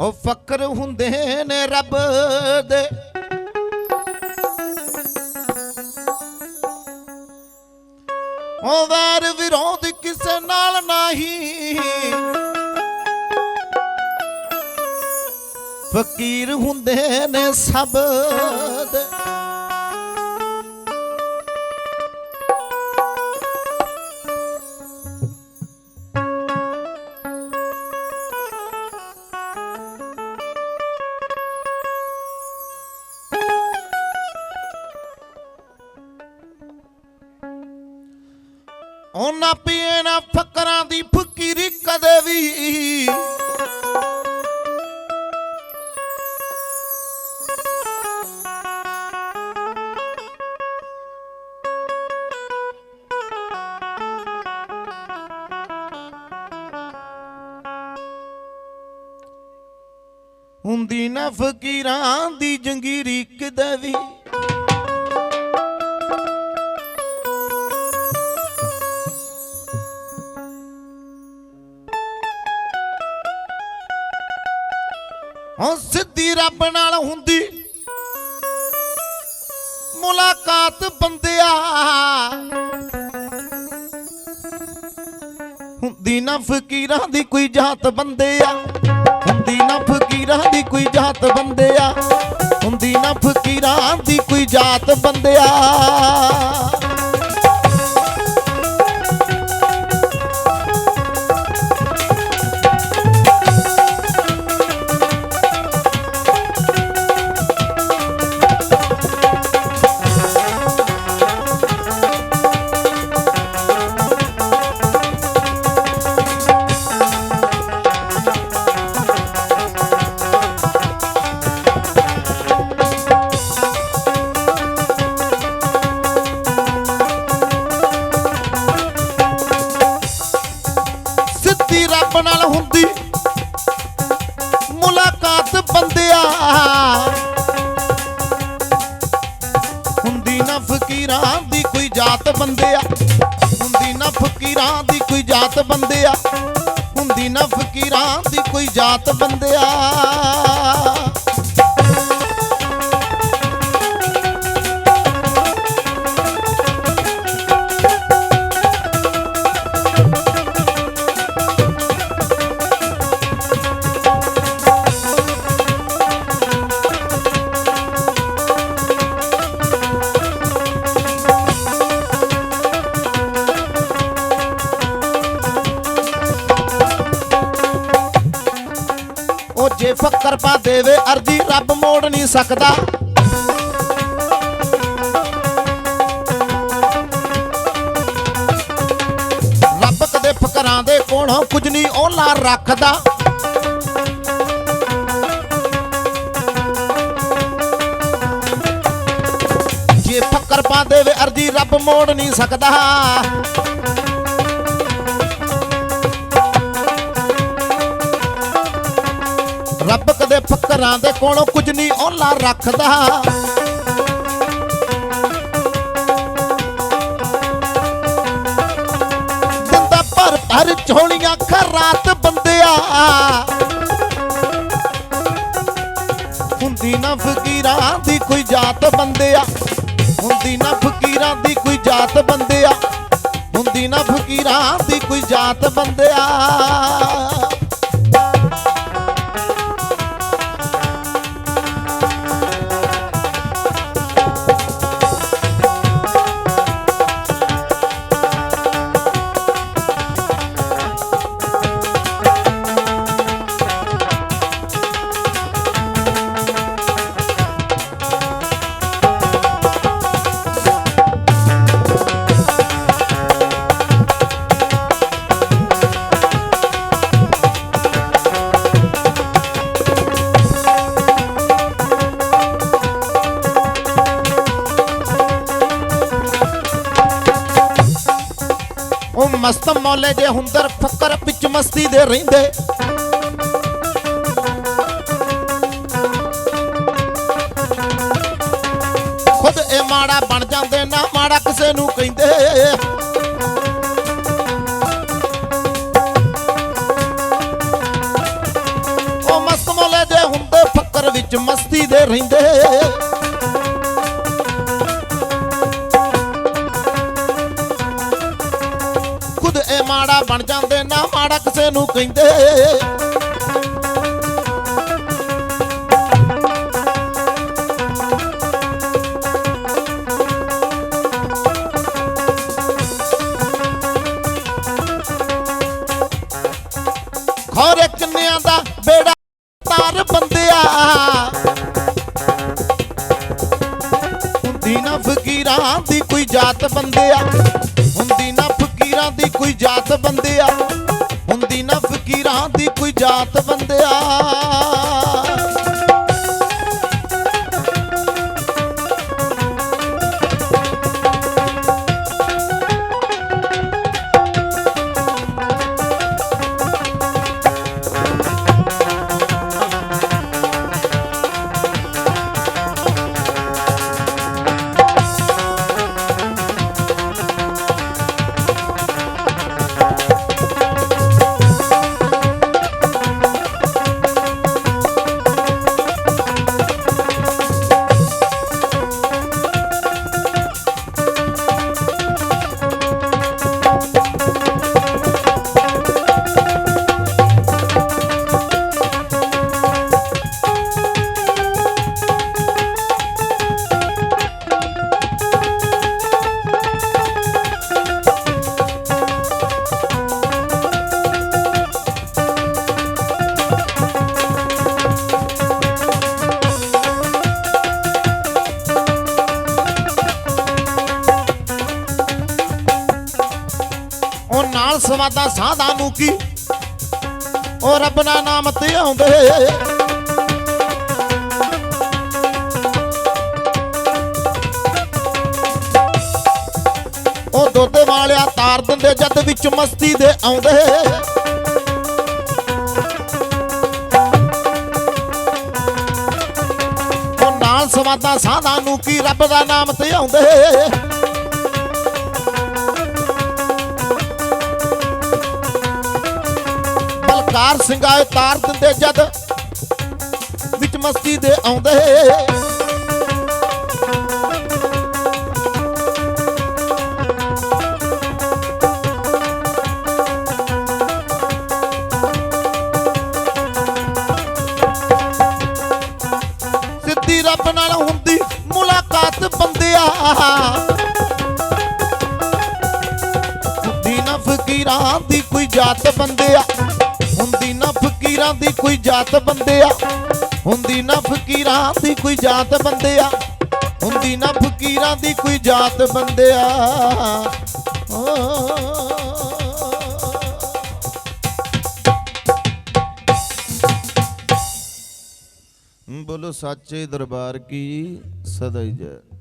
ਉਹ ਫਕਰ ਹੁੰਦੇ ਨੇ ਰੱਬ ਦੇ। ਉਹ ਵੈਰ ਵਿਰੋਧ ਕਿਸੇ ਨਾਲ ਨਹੀਂ। ਫਕੀਰ ਹੁੰਦੇ ਨੇ ਸਭ ਦੇ। ਉਹਨਾਂ ਪੀਏ ਨਾ ਫਕਰਾਂ ਦੀ ਫਕੀਰੀ ਕਦੇ ਵੀ। ਹੁੰਦੀ ਨਾ ਫਕੀਰਾਂ ਦੀ ਜੰਗੀਰੀ ਕਦੇ ਵੀ। ਹਾਂ, ਸਿੱਧੀ ਰੱਬ ਨਾਲ ਹੁੰਦੀ। ਮੁਲਾਕਾਤ ਬੰਦਿਆ। ਹੁੰਦੀ ਨਾ ਫਕੀਰਾਂ ਦੀ ਕੋਈ ਜਾਤ ਬੰਦਿਆ। ਹੁੰਦੀ ਨਾ ਫਕੀਰਾਂ ਦੀ ਕੋਈ ਜਾਤ ਬੰਦਿਆ। ਹੁੰਦੀ ਨਾ ਫਕੀਰਾਂ ਦੀ ਕੋਈ ਜਾਤ ਬੰਦਿਆ। ਹੁੰਦੀ। ਮੁਲਾਕਾਤ ਬੰਦਿਆ। ਹੁੰਦੀ ਨਾ ਫਕੀਰਾਂ ਦੀ ਕੋਈ ਜਾਤ ਬੰਦਿਆ। ਹੁੰਦੀ ਨਾ ਫਕੀਰਾਂ ਦੀ ਕੋਈ ਜਾਤ ਬੰਦਿਆ। ਹੁੰਦੀ ਨਾ ਫਕੀਰਾਂ ਦੀ ਕੋਈ ਜਾਤ ਬੰਦਿਆ। ਫੱਕਰ ਪਾ ਦੇਵੇ, ਅਰਜੀ ਰੱਬ ਮੋੜ ਨਹੀਂ ਸਕਦਾ। ਰੱਬ ਕਦੇ ਫਕਰਾਂ ਦੇ ਕੋਲੋਂ ਕੁਝ ਨਹੀਂ ਉਹਲਾ ਰੱਖਦਾ। ਜੇ ਫੱਕਰ ਪਾ ਦੇਵੇ, ਅਰਜੀ ਰੱਬ ਮੋੜ ਨਹੀਂ ਸਕਦਾ। ਕਦੇ ਦੇ ਕੋਲੋਂ ਕੁਝ ਨਹੀਂ ਓਲਾ ਰੱਖਦਾ। ਦਿੰਦਾ ਭਰ ਭਰ ਝੋਲੀਆਂ ਖਰਾਤ ਬੰਦਿਆ। ਹੁੰਦੀ ਨਾ ਫਕੀਰਾਂ ਦੀ ਕੋਈ ਜਾਤ ਬੰਦਿਆ। ਹੁੰਦੀ ਨਾ ਫਕੀਰਾਂ ਦੀ ਕੋਈ ਜਾਤ ਬੰਦਿਆ। ਹੁੰਦੀ ਨਾ ਫਕੀਰਾਂ ਦੀ ਕੋਈ ਜਾਤ ਬੰਦਿਆ। ਉਹ ਮੌਲੇ ਜੇ ਹੁੰਦਰ, ਫੱਕਰ ਵਿੱਚ ਮਸਤੀ ਦੇ ਰਹਿੰਦੇ। ਖੁਦ ਇਹ ਮਾੜਾ ਬਣ ਜਾਂਦੇ, ਨਾ ਮਾੜਾ ਕਿਸੇ ਨੂੰ ਕਹਿੰਦੇ। ਉਹ ਮਸਤ ਮੌਲੇ ਮਸਤੀ ਦੇ ਰਹਿੰਦੇ। ਬਣ ਜਾਂਦੇ ਨਾ ਮਾੜਾ ਕਿਸੇ ਨੂੰ ਕਹਿੰਦੇ। ਖੋਰੇ ਕਿੰਨਿਆਂ ਦਾ ਬੇੜਾ ਤਾਰ ਬੰਦਿਆ। ਹੁੰਦੀ ਨਾ ਫਕੀਰਾਂ ਦੀ ਕੋਈ ਜਾਤ ਬੰਦਿਆ। ਹੁੰਦੀ ਨਾ ਫਕੀਰਾਂ ਦੀ ਕੋਈ ਜਾਤ ਬੰਦਿਆ ਹੁੰਦੀ ਨਾ ਫਕੀਰਾਂ ਦੀ ਕੋਈ ਜਾਤ ਬੰਦਿਆ। ਸਵਾਦਾ ਸਾਧਾਂ ਨੂੰ ਕੀ ਉਹ ਰੱਬ ਦਾ ਨਾਮ ਤੇ ਆਉਂਦੇ। ਉਹ ਦੁੱਧ ਵਾਲਿਆ ਤਾਰ ਦਿੰਦੇ, ਜਦ ਵਿੱਚ ਮਸਤੀ ਦੇ ਆਉਂਦੇ। ਉਹ ਨਾਲ ਸਵਾਦਾ ਸਾਧਾਂ ਨੂੰ ਕੀ ਰੱਬ ਦਾ ਨਾਮ ਤੇ ਆਉਂਦੇ। ਬਲਕਾਰ ਸਿੰਘਾਏ ਤਾਰ ਦਿੰਦੇ ਜਦ ਵਿੱਚ ਮਸਤੀ ਦੇ ਆਉਂਦੇ। ਸਿੱਧੀ ਰੱਬ ਨਾਲ ਹੁੰਦੀ ਮੁਲਾਕਾਤ ਬੰਦਿਆ। ਹੁੰਦੀ ਨਾ ਫਕੀਰਾਂ ਦੀ ਕੋਈ ਜਾਤ ਬੰਦਿਆ। ਹੁੰਦੀ ਨਾ ਫਕੀਰਾਂ ਦੀ ਕੋਈ ਜਾਤ ਬੰਦਿਆ। ਹੁੰਦੀ ਨਾ ਫਕੀਰਾਂ ਦੀ ਕੋਈ ਜਾਤ ਬੰਦਿਆ। ਹੁੰਦੀ ਨਾ ਫਕੀਰਾਂ ਦੀ ਕੋਈ ਜਾਤ ਬੰਦਿਆ। ਬੋਲੋ ਸੱਚੇ ਦਰਬਾਰ ਕੀ ਸਦਾ ਹੀ ਜੈ।